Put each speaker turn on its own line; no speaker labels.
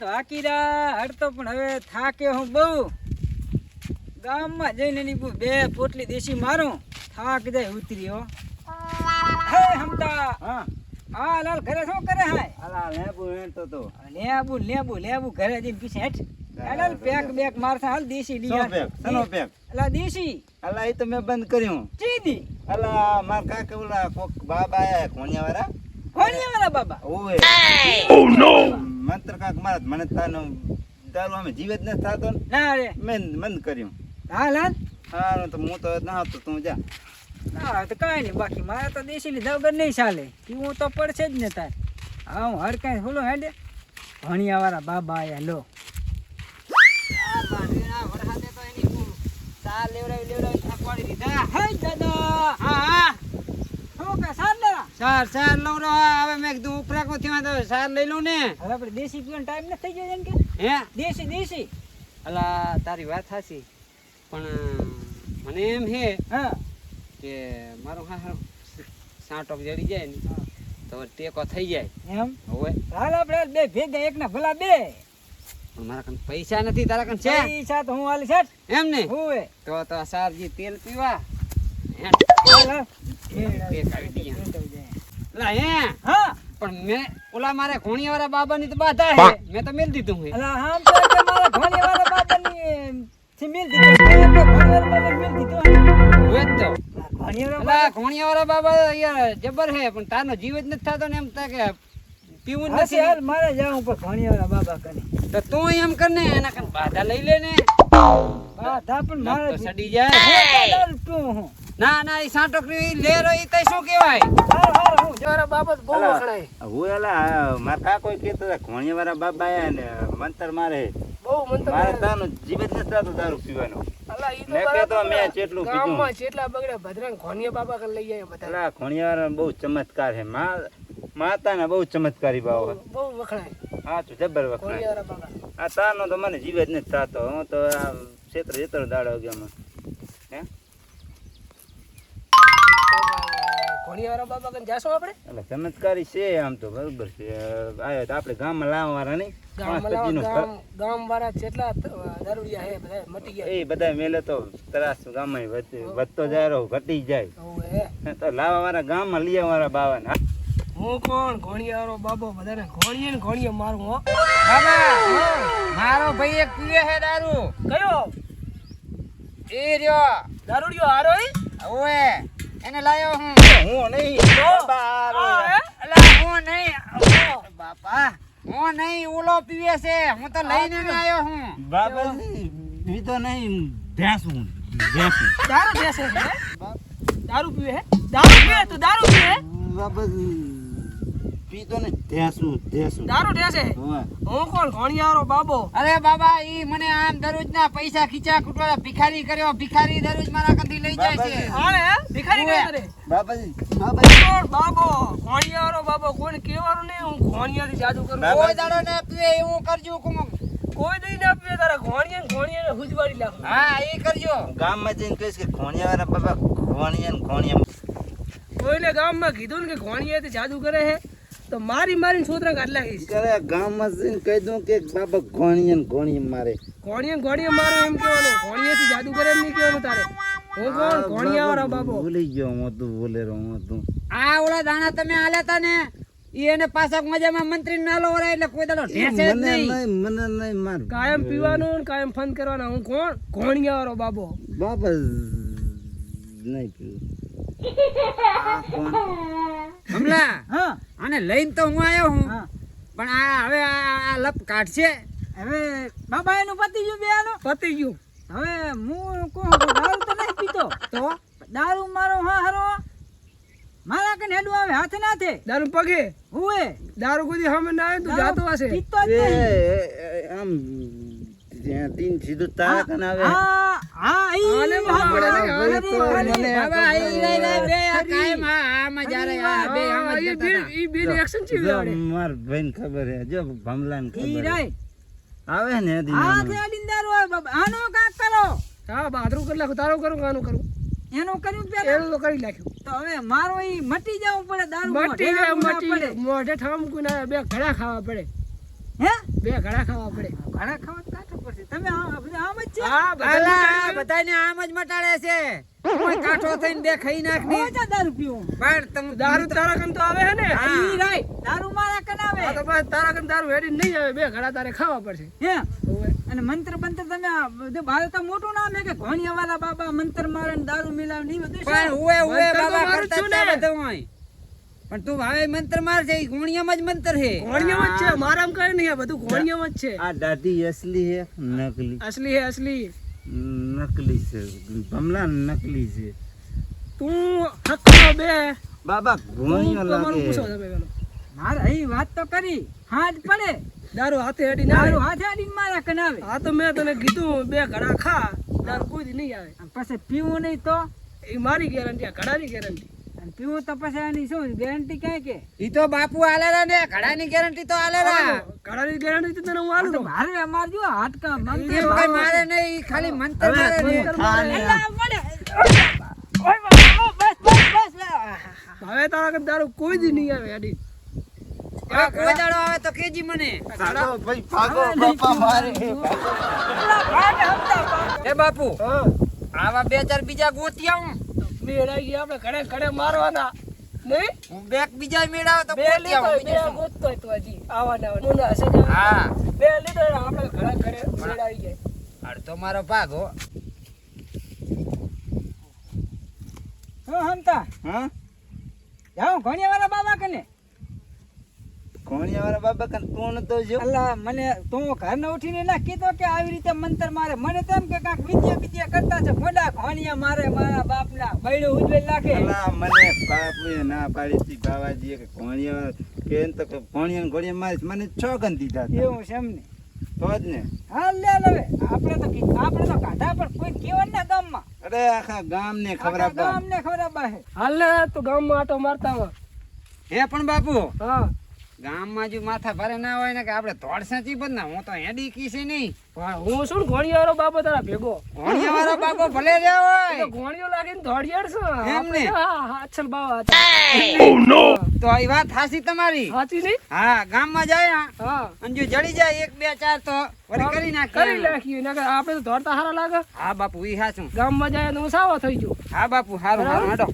તો હાકી રહ્યા હડતો પણ હવે થાકે હું બહુ. ગામમાં જઈને બહુ બે પોટલી દેશી મારું થાક જાય ઉતરી હો. હે હમતા.
હા.
હા લાલ ઘરે શું કરે હાય?
અલા લેબુ હેંતો તો.
લેબુ લેબુ લેબુ ઘરે જઈને પીછે હેઠ. હાલ પેક બેક મારતા હાલ દેશી લીયા.
પેક? સનો પેક?
અલા દેશી.
અલા એ તો મેં બંધ કર્યું
ચીદી
અલા માર કાકા ઓલા કોક બાબા આયા મંત્ર કાક મારા મને તાનો તારું અમે જીવે જ ન થાતો ને.
રે.
મેં મંદ કર્યું.
હાલ હાલ
હા તો હું તો ના હતો તું જા.
ના તો કાંઈ નહીં બાકી મારે તો દેશી લીધા વગર નહીં ચાલે. પીવું તો પડશે જ ને તાર. હા હું હર કાંઈ બોલો હેડે. ભણિયા વાળા બાબા આયા લો.
સાર સાર લઉં રહો હવે મેં કીધું ઉપરા કોથી તો સાર લઈ લઉં ને.
હવે આપણે દેશી પીવાનો ટાઈમ નથી થઈ ગયો એમ કે?
હે?
દેશી દેશી.
અલા તારી વાત સાચી. પણ મને એમ હે
હા.
કે મારો હા સાંટો જડી જાય ને તો ટેકો થઈ જાય.
એમ?
હવે?
હાલ આપણે બે ભેગા એકના ભલા બે.
પણ મારા કન પૈસા નથી તારા કન છે?
પૈસા તો હું હાલી સાઠ
એમ ને?
હોવે
તો તો સારજી તેલ પીવા. હે.
હાલ
હે
હા?
પણ મેં ઓલા મારે ઘોણિયા બાબાની તો બાધા હે. મેં તો મેલ દીધું હે.
અલા આમ તો કે મારા ભણિયા બાબાની થી મિલ દીધો છે આપણે ભણિયા વાળા બાબાને મિલ
હોય તો.
ભણિયા વાળા
અલા ઘોણિયા વાળા બાબા યાર જબર હે પણ તારનો જીવ જ નથી થતો ને એમ તા કે પીવું નથી.
હાલ મારે જાવું પણ ભણિયા બાબા કરે.
તો તું એમ કર ને એના કન બાધા લઈ લે ને.
બાધા પણ મારે
સડી જાય.
તું હું.
ના ના એ સાંટો કરી લે રો તઈ શું કહેવાય?
હાર હાર હું
જરા બાબત બહુ વખણાય.
હું અલા માર કાકો કહેતો હતા ઘોણિયા વાળા બાબા આયા ને મંતર મારે.
બહુ મન
મારે તાનું જીવ જ નથી દારૂ પીવાનું.
અલા ઈ
મેં કહેતો મેં જેટલું પીધું.
ગામમાં જેટલા બગડે ભદ્રાન ઘોનિયા બાબા કન લઈ જાય બધા.
અલા ઘોણિયા વાળા બહુ ચમત્કાર છે. મા માતાના બહુ ચમત્કારી છે.
બહુ વખણાય.
હા તો જબર વખણાય.
બાબા.
આ તાનો તો મને જીવ જ નથી થતો. હું તો આ ક્ષેત્ર જેતર દાડો ગયો હે
ઘોનિયા બાબા કન જાશો આપણે?
એટલે ચમત્કારી છે આમ તો બરોબર છે. આવ્યો તો આપણે ગામમાં લાવવા નહીં.
ગામ ગામ વાળા જેટલા દારૂડિયા હે બધા મટી ગયા.
એ બધા મેલે તો ત્રાસ ગામમાં વધતો જાય રહ્યો ઘટી જાય. તો લાવવા વાળા ગામમાં લઈ વાળા બાવા
હું. કોણ? ઘોણિયારો બાબો બધાને ઘોણીએ ને ઘોણીએ મારું હો.
મારો ભાઈ એક પીવે છે દારૂ.
કયો?
એ રહ્યો.
દારૂડિયો હારો
ઓએ એને લાયો હું.
હું નહીં.
હે?
હું? નહીં બાપા. હું નહીં ઓલો પીવે છે. હું તો લઈને આવ્યો હું.
બાબાજી પીતો નહીં ભેંસું ભેંસ.
દારૂ ભેંસ છે દારૂ પીવે હે? દારૂ પીવે તું દારૂ પીવે હે?
પીતો
દારૂ ઢેસે હું કોણ? ઘોણિયારો બાબો.
અરે બાબા ઈ મને આમ દરરોજ ના પૈસા ખીચા કુટવાળા ભિખારી કર્યો ભિખારી દરરોજ મારા કંથી લઈ જાય છે.
હાલે ભિખારી કઈ કરે
બાબાજી બાબાજી.
કોણ બાબો? ઘોણિયારો બાબો કોણ કેવાનું નહીં હું ઘોણિયાથી જાદુ કરું.
કોઈ દાડો ના પીવે એવું કરજો કુમ
કોઈ દઈ ના પીવે તારા ઘોણિયા ને ઘોણિયાને હુજવાડી નાખું
હા એ કરજો.
ગામમાં જઈને કહીશ કે ઘોણિયા વાળા બાબા ઘોણિયા ને ઘોણિયા
કોઈને ગામમાં કીધું ને કે ઘોણિયાથી જાદુ કરે છે? તો મારી મારીને છોતરા કાઢ લાગીશ
કરે ગામમાં જઈને કહી દઉં કે બાબા ઘોણિયા ને ઘોણિયા મારે.
ઘોણિયા ઘોણિયા મારે એમ કહેવાનું. ઘોણિયાથી જાદુ કરે એમ નહીં કહેવાનું તારે. હું કોણ? ઘોણિયા વાળા બાબો
ભૂલી ગયો હું તું બોલેરો હું તું
આ ઓલા દાણા તમે આલ્યા તા ને ઈ એને પાછા મજામાં મંત્રી નાલો વરાય એટલે કોઈ દાડો ઢેસે જ નહીં.
નહીં મને નહીં માર.
કાયમ પીવાનું ને કાયમ ફન કરવાના. હું કોણ? ઘોણિયા વાળો બાબો
બાબા નહીં પીવું.
હમલા આને લઈને તો હું આવ્યો હું.
હા.
પણ આ હવે આ લપ કાઢશે.
હવે બાબા એનું પતી ગયું બેનું? પતી ગયું.
હવે હું કહું દારૂ તો નહીં પીતો.
તો?
દારૂ મારો હા હારો. મારા કને હેડું આવે હાથે નાથે
દારૂ પગે?
હુએ?
દારૂ કોઈ સામે ના આવે તું જાતો હશે.
પીતો જ નહીં.
આમ સીધું તારા કન આવે
હા હા
આને પડે ને,
હા,
આને
ભાઈ તો મને
બાબા ઈ લઈ લઈ બે આ કાયમ હા આમાં જ્યારે આ બે આમ જ કરતા હતા.
ઈ બે એક્શન છે
જો માર ભાઈને ખબર હે જો ભમલાને ખબર હે.
રાઈ
આવે ને હજી
હા તે અડીને દારૂ બાબા આનો કાક કરો
હા કરી તારું કરું કાનું કરું
એનું કર્યું પેલા
એનું તો કરી નાખ્યું
તો હવે મારો ઈ મટી જવું પડે દારૂ
મટી જાય મટી મોઢે ઠામ કોઈ ના બે ઘડા ખાવા પડે
હે
બે ઘડા ખાવા પડે
ઘણા ખાવા પડશે તમે આમ જ છે?
હા
અલા, બધાયને આમ જ મટાડે છે. કોઈ કાઠો થઈને બે ખાઈ નાખ ને
રોજ દારૂ પીવું?
પણ તમે
દારૂ તારા કન તો આવે હે ને?
ઈ રાય દારૂ મારા કનાવે
હા તો બસ તારા કન દારૂ હેડી નહીં આવે બે ઘડા તારે ખાવા પડશે.
હે? અને મંત્ર મંત્ર તમે આ તો મોટું નામ હે કે ઘોણિયાવાલા બાબા મંત્ર મારે દારૂ મિલાવ નહીં બધું
પણ બાબા કરતા બધું હોય. પણ તું હવે મંત્ર માર છે ઈ જ મંત્ર છે.
ઘોણિયામાં જ છે મારામ કઈ નહીં આ બધું ઘોણિયામાં જ છે.
આ દાદી અસલી હે નકલી.
અસલી હે અસલી.
નકલી છે ભમલા નકલી છે.
તું હકનો બે.
બાબા
પૂછો
લાગે
મારે અહીં વાત તો કરી હાથ પડે.
દારૂ હાથે હેડી ના
દારૂ હાથે આડીને મારા કનાવે.
હા તો મેં તને કીધું બે ઘડા ખા. દારૂ કોઈ નહીં આવે.
પછી પીવું નહીં તો?
એ મારી ગેરંટી આ ઘડાની ગેરંટી.
પીવું તો પછી આની શું ગેરંટી ક્યાં કે?
ઈ તો બાપુ આલેરા ને ઘડાની ગેરંટી તો આલેરા
ઘડાની ગેરંટી તો તને હું આલું
મારે અમાર જો હાથકા
ઈ
મંત્ર
કઈ મારે નહીં ઈ ખાલી મંત્ર
હવે
મારે
ને.
બસ બસ બસ
હવે તારા કે દારૂ કોઈ દી નહીં આવે
આડી કોઈ દાડો આવે તો કેજી મને.
ભાઈ ભાગો બાપા મારે.
એ બાપુ આવા બે ચાર બીજા ગોતી આવું
મેળાઈ ગયા આપણે ઘડે ઘડે મારવાના. નહીં?
હું બેક બીજા મેળાવે તો
બે લીધો બે ગોતતો તો હજી આવવાના આવે. હશે
હા.
બે લીધો આપણે ઘડા ઘડે મેળાઈ જાય
અડધો મારો ભાગ હો.
હો હમતા
હા?
ઘણી ઘોણિયાવાલા બાબા કને?
ઘોણીયા વાળા બાબા કન તું નતો જો
અલ્લા મને તું ઘર ને ઉઠીને ના કીધો કે આવી રીતે મંતર મારે? મને તો એમ કે કાંક વિદ્યા વિદ્યા કરતા છે. મોડા ઘોણિયા મારે મારા બાપના બૈડું ઉજવે
અલા મને બાપુએ ના પાડી હતી બાવાજીએ કે ઘોણીયા કે તો કે ઘોણીયા ને મારી મને છ ગન દીધા.
એવું છે એમને
તો જ ને.
હાલ લે હવે. આપણે તો કી- આપણે તો કાઢા પણ કોઈ કેવન ના ગામમાં.
અરે આખા ગામ ને ખબર
ગામને ખબર હે.
હાલ ને તો ગામમાં આટો મારતા
હે પણ બાપુ?
હા.
ગામમાં જો માથા ભારે ના હોય ને કે આપણે ધોળ સાચી બધ ના હું તો હેડી કીસી નહીં.
હા, હું શું ઘોડિયારો બાબો તારા ભેગો?
ઘોડિયા વાળો બાપો ભલે જ હોય.
ઘોડિયો લાગીને દોડિયાર છે?
એમને
આપણે હા હા બાવા હતા.
તો આ વાત હાસી તમારી?
સાચી નહીં?
હા ગામમાં જાય.
હા.
અને જો જડી જાય એક બે ચાર તો વળી કરી
કરી નાખી ને આપણે તો દોડતા હારા લાગે.
હા બાપુ ઈ હાચું.
ગામમાં જાય તો હું સાવો થઈ ગયો.
હા બાપુ હારું હારું હાડો.